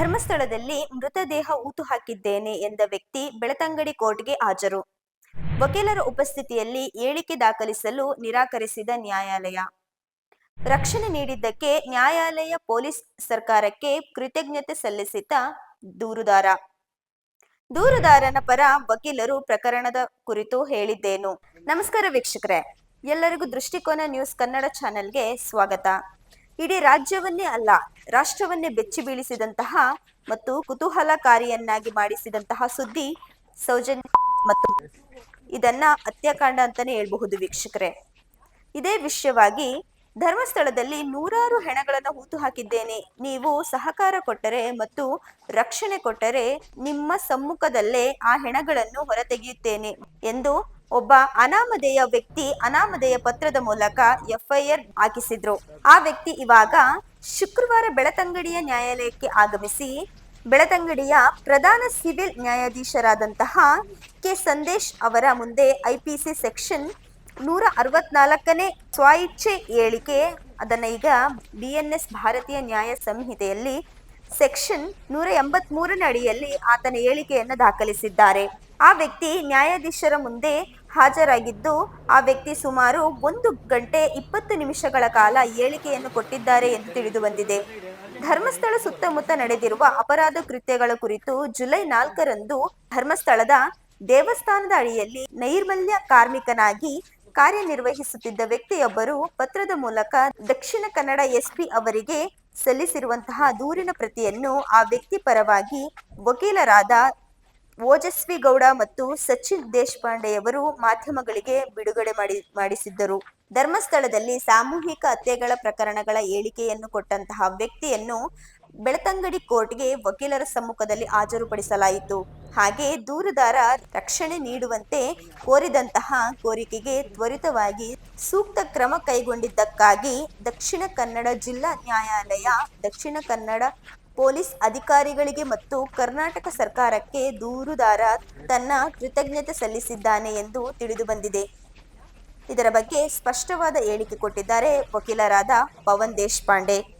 ಧರ್ಮಸ್ಥಳದಲ್ಲಿ ಮೃತದೇಹ ಊತು ಹಾಕಿದ್ದೇನೆ ಎಂದ ವ್ಯಕ್ತಿ ಬೆಳತಂಗಡಿ ಕೋರ್ಟ್ಗೆ ಹಾಜರು. ವಕೀಲರ ಉಪಸ್ಥಿತಿಯಲ್ಲಿ ಹೇಳಿಕೆ ದಾಖಲಿಸಲು ನಿರಾಕರಿಸಿದ ನ್ಯಾಯಾಲಯ. ರಕ್ಷಣೆ ನೀಡಿದ್ದಕ್ಕೆ ನ್ಯಾಯಾಲಯ ಪೊಲೀಸ್ ಸರ್ಕಾರಕ್ಕೆ ಕೃತಜ್ಞತೆ ಸಲ್ಲಿಸಿದ ದೂರುದಾರ. ದೂರುದಾರನ ಪರ ವಕೀಲರು ಪ್ರಕರಣದ ಕುರಿತು ಹೇಳಿದ್ದೇನು. ನಮಸ್ಕಾರ ವೀಕ್ಷಕರೇ. ಎಲ್ಲರಿಗೂ ದೃಷ್ಟಿಕೋನ ನ್ಯೂಸ್ ಕನ್ನಡ ಚಾನೆಲ್ಗೆ ಸ್ವಾಗತ. ಇಡೀ ರಾಜ್ಯವನ್ನೇ ಅಲ್ಲ, ರಾಷ್ಟ್ರವನ್ನೇ ಬೆಚ್ಚಿ ಬೀಳಿಸಿದಂತಹ ಮತ್ತು ಕುತೂಹಲಕಾರಿಯನ್ನಾಗಿ ಮಾಡಿಸಿದಂತಹ ಸುದ್ದಿ ಸೌಜನ್ಯ ಮತ್ತು ಇದನ್ನ ಹತ್ಯಾಕಾಂಡ ಅಂತಾನೆ ಹೇಳ್ಬಹುದು ವೀಕ್ಷಕರೇ. ಇದೇ ವಿಷಯವಾಗಿ ಧರ್ಮಸ್ಥಳದಲ್ಲಿ ನೂರಾರು ಹೆಣಗಳನ್ನು ಹೂತು ಹಾಕಿದ್ದೇನೆ. ನೀವು ಸಹಕಾರ ಕೊಟ್ಟರೆ ಮತ್ತು ರಕ್ಷಣೆ ಕೊಟ್ಟರೆ ನಿಮ್ಮ ಸಮ್ಮುಖದಲ್ಲೇ ಆ ಹೆಣಗಳನ್ನು ಹೊರತೆಗೆಯುತ್ತೇನೆ ಎಂದು ಒಬ್ಬ ಅನಾಮಧೇಯ ವ್ಯಕ್ತಿ ಅನಾಮಧೇಯ ಪತ್ರದ ಮೂಲಕ ಎಫ್ಐಆರ್ ಹಾಕಿಸಿದ್ರು. ಆ ವ್ಯಕ್ತಿ ಇವಾಗ ಶುಕ್ರವಾರ ಬೆಳತಂಗಡಿಯ ನ್ಯಾಯಾಲಯಕ್ಕೆ ಆಗಮಿಸಿ ಬೆಳತಂಗಡಿಯ ಪ್ರಧಾನ ಸಿವಿಲ್ ನ್ಯಾಯಾಧೀಶರಾದಂತಹ ಕೆ. ಸಂದೇಶ್ ಅವರ ಮುಂದೆ ಐಪಿಸಿ ಸೆಕ್ಷನ್ ನೂರ ಅರವತ್ನಾಲ್ಕನೇ ಸ್ವಇಚ್ಛೆ ಹೇಳಿಕೆ ಅದನ್ನು ಈಗ ಬಿ ಎನ್ ಎಸ್ ಭಾರತೀಯ ನ್ಯಾಯ ಸಂಹಿತೆಯಲ್ಲಿ ಸೆಕ್ಷನ್ ನೂರ ಎಂಬತ್ ಮೂರನೇ ಅಡಿಯಲ್ಲಿ ಆತನ ಹೇಳಿಕೆಯನ್ನು ದಾಖಲಿಸಿದ್ದಾರೆ. ಆ ವ್ಯಕ್ತಿ ನ್ಯಾಯಾಧೀಶರ ಮುಂದೆ ಹಾಜರಾಗಿದ್ದು, ಆ ವ್ಯಕ್ತಿ ಸುಮಾರು ಒಂದು ಗಂಟೆ ಇಪ್ಪತ್ತು ನಿಮಿಷಗಳ ಕಾಲ ಹೇಳಿಕೆಯನ್ನು ಕೊಟ್ಟಿದ್ದಾರೆ ಎಂದು ತಿಳಿದು ಬಂದಿದೆ ಧರ್ಮಸ್ಥಳ ಸುತ್ತಮುತ್ತ ನಡೆದಿರುವ ಅಪರಾಧ ಕೃತ್ಯಗಳ ಕುರಿತು ಜುಲೈ ನಾಲ್ಕರಂದು ಧರ್ಮಸ್ಥಳದ ದೇವಸ್ಥಾನದ ಅಡಿಯಲ್ಲಿ ನೈರ್ಮಲ್ಯ ಕಾರ್ಮಿಕನಾಗಿ ಕಾರ್ಯನಿರ್ವಹಿಸುತ್ತಿದ್ದ ವ್ಯಕ್ತಿಯೊಬ್ಬರು ಪತ್ರದ ಮೂಲಕ ದಕ್ಷಿಣ ಕನ್ನಡ ಎಸ್ಪಿ ಅವರಿಗೆ ಸಲ್ಲಿಸಿರುವಂತಹ ದೂರಿನ ಪ್ರತಿಯನ್ನು ಆ ವ್ಯಕ್ತಿ ಪರವಾಗಿ ವಕೀಲರಾದ ಓಜಸ್ವಿ ಗೌಡ ಮತ್ತು ಸಚಿನ್ ದೇಶಪಾಂಡೆಯವರು ಮಾಧ್ಯಮಗಳಿಗೆ ಬಿಡುಗಡೆ ಮಾಡಿ, ಮಾಡಿಸಿದ್ದರು. ಧರ್ಮಸ್ಥಳದಲ್ಲಿ ಸಾಮೂಹಿಕ ಹತ್ಯೆಗಳ ಪ್ರಕರಣಗಳ ಹೇಳಿಕೆಯನ್ನು ಕೊಟ್ಟಂತಹ ವ್ಯಕ್ತಿಯನ್ನು ಬೆಳತಂಗಡಿ ಕೋರ್ಟ್ಗೆ ವಕೀಲರ ಸಮ್ಮುಖದಲ್ಲಿ ಹಾಜರುಪಡಿಸಲಾಯಿತು. ಹಾಗೆ ದೂರುದಾರ ರಕ್ಷಣೆ ನೀಡುವಂತೆ ಕೋರಿದಂತಹ ಕೋರಿಕೆಗೆ ತ್ವರಿತವಾಗಿ ಸೂಕ್ತ ಕ್ರಮ ಕೈಗೊಂಡಿದ್ದಕ್ಕಾಗಿ ದಕ್ಷಿಣ ಕನ್ನಡ ಜಿಲ್ಲಾ ನ್ಯಾಯಾಲಯ, ದಕ್ಷಿಣ ಕನ್ನಡ ಪೊಲೀಸ್ ಅಧಿಕಾರಿಗಳಿಗೆ ಮತ್ತು ಕರ್ನಾಟಕ ಸರ್ಕಾರಕ್ಕೆ ದೂರುದಾರ ತನ್ನ ಕೃತಜ್ಞತೆ ಸಲ್ಲಿಸಿದ್ದಾನೆ ಎಂದು ತಿಳಿದು ಬಂದಿದೆ. ಇದರ ಬಗ್ಗೆ ಸ್ಪಷ್ಟವಾದ ಹೇಳಿಕೆ ಕೊಟ್ಟಿದ್ದಾರೆ ವಕೀಲರಾದ ಪವನ್ ದೇಶಪಾಂಡೆ.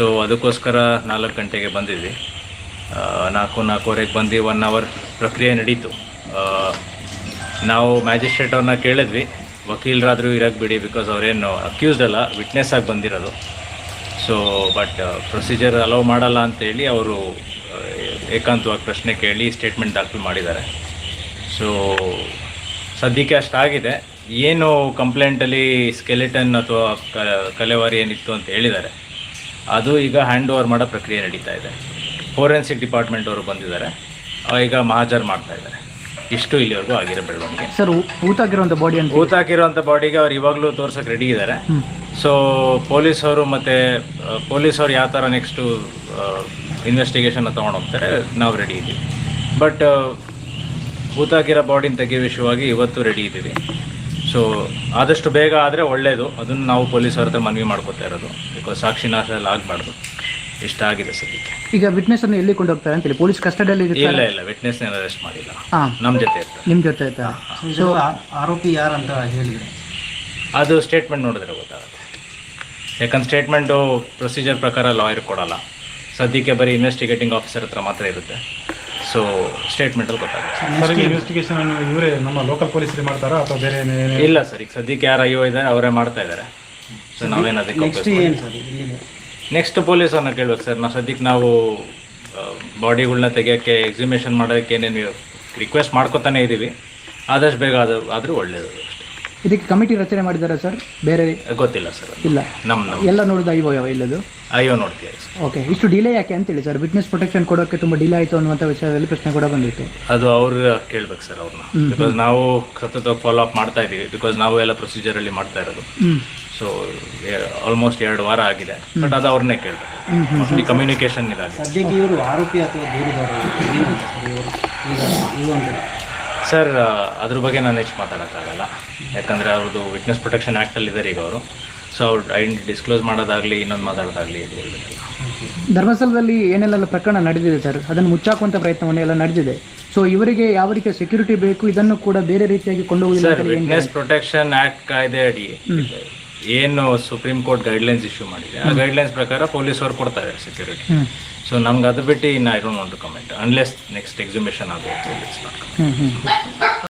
ಸೊ ಅದಕ್ಕೋಸ್ಕರ ನಾಲ್ಕು ಗಂಟೆಗೆ ಬಂದಿದ್ವಿ. ನಾಲ್ಕು, ನಾಲ್ಕೂವರೆಗೆ ಬಂದು ಒನ್ ಅವರ್ ಪ್ರಕ್ರಿಯೆ ನಡೀತು. ನಾವು ಮ್ಯಾಜಿಸ್ಟ್ರೇಟ್ ಅವ್ರನ್ನ ಕೇಳಿದ್ವಿ. ವಕೀಲರಾದರೂ ಇರಕ್ಕೆ ಬಿಡಿ ಬಿಕಾಸ್ ಅವರೇನು ಅಕ್ಯೂಸ್ಡ್ ಅಲ್ಲ ವಿಟ್ನೆಸ್ ಆಗಿ ಬಂದಿರೋದು. ಸೊ ಬಟ್ ಪ್ರೊಸೀಜರ್ ಅಲೌ ಮಾಡಲ್ಲ ಅಂತೇಳಿ ಅವರು ಏಕಾಂತವಾಗಿ ಪ್ರಶ್ನೆ ಕೇಳಿ ಸ್ಟೇಟ್ಮೆಂಟ್ ದಾಖಲು ಮಾಡಿದ್ದಾರೆ. ಸೊ ಸದ್ಯಕ್ಕೆ ಅಷ್ಟಾಗಿದೆ. ಏನು ಕಂಪ್ಲೇಂಟಲ್ಲಿ ಸ್ಕೆಲೆಟನ್ ಅಥವಾ ಕಲೆವಾರಿ ಏನಿತ್ತು ಅಂತ ಹೇಳಿದ್ದಾರೆ. ಅದು ಈಗ ಹ್ಯಾಂಡ್ ಓವರ್ ಮಾಡೋ ಪ್ರಕ್ರಿಯೆ ನಡೀತಾ ಇದೆ. ಫೋರೆನ್ಸಿಕ್ ಡಿಪಾರ್ಟ್ಮೆಂಟ್ ಅವರು ಬಂದಿದ್ದಾರೆ. ಈಗ ಮಹಾಜರ್ ಮಾಡ್ತಾ ಇದ್ದಾರೆ. ಇಷ್ಟು ಇಲ್ಲಿವರೆಗೂ ಆಗಿರೋ ಬೆಳವಣಿಗೆ. ಸರ್ ಊತಾಗಿರುವಂಥ ಬಾಡಿ ಅಂತ ಊತಾಕಿರೋಂಥ ಬಾಡಿಗೆ ಅವ್ರು ಇವಾಗಲೂ ತೋರ್ಸಕ್ಕೆ ರೆಡಿ ಇದ್ದಾರೆ. ಸೊ ಪೊಲೀಸವರು ಮತ್ತು ಪೊಲೀಸವ್ರು ಯಾವ ಥರ ನೆಕ್ಸ್ಟು ಇನ್ವೆಸ್ಟಿಗೇಷನ್ ತೊಗೊಂಡು ಹೋಗ್ತಾರೆ ನಾವು ರೆಡಿ ಇದ್ದೀವಿ. ಬಟ್ ಊತಾಕಿರೋ ಬಾಡಿನ ತೆಗೆಯೋ ವಿಷಯವಾಗಿ ಇವತ್ತು ರೆಡಿ ಇದ್ದೀವಿ. ಸೊ ಆದಷ್ಟು ಬೇಗ ಆದರೆ ಒಳ್ಳೆಯದು ಅದನ್ನು ನಾವು ಪೊಲೀಸರ ಹತ್ರ ಮನವಿ ಮಾಡ್ಕೋತಾ ಇರೋದು. ಬಿಕಾಸ್ ಸಾಕ್ಷಿ ನಾಶ ಎಲ್ಲ ಆಗಬಾರ್ದು. ಇಷ್ಟ ಆಗಿದೆ ಸದ್ಯಕ್ಕೆ. ಈಗ ವಿಟ್ನೆಸ್ ಅನ್ನು ಎಲ್ಲಿ ಕೊಂಡೋಗ್ತಾರೆ ಅಂತೇಳಿ ಪೊಲೀಸ್ ಕಸ್ಟಡಿಯಲ್ಲಿ ಇಲ್ಲ ಇಲ್ಲ. ವಿಟ್ನೆಸ್ ಅರೆಸ್ಟ್ ಮಾಡಿಲ್ಲ. ನಮ್ಮ ಜೊತೆ ಇರ್ತಾರೆ. ನಿಮ್ಮ ಜೊತೆ ಆಯ್ತಾ ಸೊ ಆರೋಪಿ ಯಾರಂತ ಹೇಳಿದ್ರೆ? ಅದು ಸ್ಟೇಟ್ಮೆಂಟ್ ನೋಡಿದ್ರೆ ಗೊತ್ತಾಗುತ್ತೆ. ಯಾಕಂದ್ರೆ ಸ್ಟೇಟ್ಮೆಂಟು ಪ್ರೊಸೀಜರ್ ಪ್ರಕಾರ ಲಾಯರ್ ಕೊಡಲ್ಲ. ಸದ್ಯಕ್ಕೆ ಬರೀ ಇನ್ವೆಸ್ಟಿಗೇಟಿಂಗ್ ಆಫೀಸರ್ ಹತ್ರ ಮಾತ್ರ ಇರುತ್ತೆ. ಸೊ ಸ್ಟೇಟ್ಮೆಂಟಲ್ಲಿ ಗೊತ್ತಾಗುತ್ತೆ. ಸರ್ ಇನ್ವೆಸ್ಟಿಗೇಷನ್ ಇವರೇ ನಮ್ಮ ಲೋಕಲ್ ಪೊಲೀಸರು ಮಾಡ್ತಾರಾ ಅಥವಾ ಬೇರೆ ಇಲ್ಲ ಸರ್ ಈಗ ಸದ್ಯಕ್ಕೆ ಯಾರು ಅಯ್ಯೋ ಇದ್ದಾರೆ ಅವರೇ ಮಾಡ್ತಾ ಇದ್ದಾರೆ ಸೊ ನಾವೇನು ನೆಕ್ಸ್ಟ್ ಅದಕ್ಕೆ ನೆಕ್ಸ್ಟ್ ಪೊಲೀಸರನ್ನ ಕೇಳ್ಬೇಕು ಸರ್ ನಾವು ಸದ್ಯಕ್ಕೆ ನಾವು ಬಾಡಿಗಳನ್ನ ತೆಗಿಯೋಕ್ಕೆ ಎಕ್ಸಿಬಿಷನ್ ಮಾಡೋಕ್ಕೆ ಏನೇನು ರಿಕ್ವೆಸ್ಟ್ ಮಾಡ್ಕೊತಾನೆ ಇದ್ದೀವಿ ಆದಷ್ಟು ಬೇಗ ಅದು ಆದರೂ ಒಳ್ಳೆಯದು ಇದಕ್ಕೆ ಕಮಿಟಿ ರಚನೆ ಮಾಡಿದ್ದಾರೆ ಸರ್? ಬೇರೆ ಗೊತ್ತಿಲ್ಲ ಸರ್. ಇಲ್ಲ. ನಮ್ಮ ಎಲ್ಲ ನೋಡಿದ ಐವೋ ಯಾವ ಇಲ್ಲದು? ಅಯ್ಯೋ ನೋಡ್ತೀವಿ ಸರ್. ಓಕೆ ಇಷ್ಟು ಡಿಲೇ ಯಾಕೆ ಅಂತೇಳಿ ಸರ್? ವಿಟ್ನೆಸ್ ಪ್ರೊಟೆಕ್ಷನ್ ಕೊಡೋಕ್ಕೆ ತುಂಬ ಡಿಲೇ ಆಯಿತು ಅನ್ನುವಂಥ ವಿಷಯದಲ್ಲಿ ಪ್ರಶ್ನೆ ಕೂಡ ಬಂದಿತ್ತು. ಅದು ಅವ್ರು ಕೇಳ್ಬೇಕು ಸರ್ ಅವ್ರನ್ನ. ಬಿಕಾಸ್ ನಾವು ಸತತ ಫಾಲೋ ಅಪ್ ಮಾಡ್ತಾ ಇದೀವಿ. ಬಿಕಾಸ್ ನಾವು ಎಲ್ಲ ಪ್ರೊಸೀಜರಲ್ಲಿ ಮಾಡ್ತಾ ಇರೋದು. ಸೊ ಆಲ್ಮೋಸ್ಟ್ ಎರಡು ವಾರ ಆಗಿದೆ. ಬಟ್ ಅದು ಅವ್ರನ್ನೇ ಕೇಳಬೇಕು. ಮೋಸ್ಟ್ಲಿ ಕಮ್ಯುನಿಕೇಶನ್ ಇದಾಗಿದೆ. ಸದ್ಯಕ್ಕೆ ಇವರು ಆರೋಪಿ ಅಥವಾ ದೂರುದಾರ ಸರ್ ಅದ್ರ ಬಗ್ಗೆ ನಾನು ಹೆಚ್ಚು ಮಾತಾಡೋಕ್ಕಾಗಲ್ಲ. ಯಾಕಂದರೆ ಅವ್ರದ್ದು ವಿಟ್ನೆಸ್ ಪ್ರೊಟೆಕ್ಷನ್ ಆ್ಯಕ್ಟಲ್ಲಿ ಇದ್ದಾರೆ ಈಗ ಅವರು. ಸೊ ಅವ್ರು ಐಡೆಂಟಿ ಡಿಸ್ಕ್ಲೋಸ್ ಮಾಡೋದಾಗಲಿ ಇನ್ನೊಂದು ಮಾತಾಡೋದಾಗಲಿ ಧರ್ಮಸ್ಥಳದಲ್ಲಿ ಏನೆಲ್ಲ ಪ್ರಕರಣ ನಡೆದಿದೆ ಸರ್? ಅದನ್ನು ಮುಚ್ಚಾಕುವಂಥ ಪ್ರಯತ್ನವನ್ನು ಎಲ್ಲ ನಡೆದಿದೆ. ಸೊ ಇವರಿಗೆ ಯಾವ ರೀತಿಯ ಸೆಕ್ಯೂರಿಟಿ ಬೇಕು ಇದನ್ನು ಕೂಡ ಬೇರೆ ರೀತಿಯಾಗಿ ಕೊಂಡು ಹೋಗಿಲ್ಲ ಸರ್ ವಿಟ್ನೆಸ್ ಪ್ರೊಟೆಕ್ಷನ್ ಆ್ಯಕ್ಟ್ ಕಾಯ್ದೆ ಅಡಿ. ಏನು ಸುಪ್ರೀಂ ಕೋರ್ಟ್ ಗೈಡ್ಲೈನ್ಸ್ ಇಶ್ಯೂ ಮಾಡಿದೆ. ಆ ಗೈಡ್ಲೈನ್ಸ್ ಪ್ರಕಾರ ಪೊಲೀಸರು ಕೊಡ್ತಾರೆ ಸೆಕ್ಯೂರಿಟಿ ಸೊ ನಮ್ಗೆ ಅದು ಬಿಟ್ಟು ಇನ್ನು I don't want to comment unless next exhibition ಆಗಬೇಕು ಹ್ಞೂ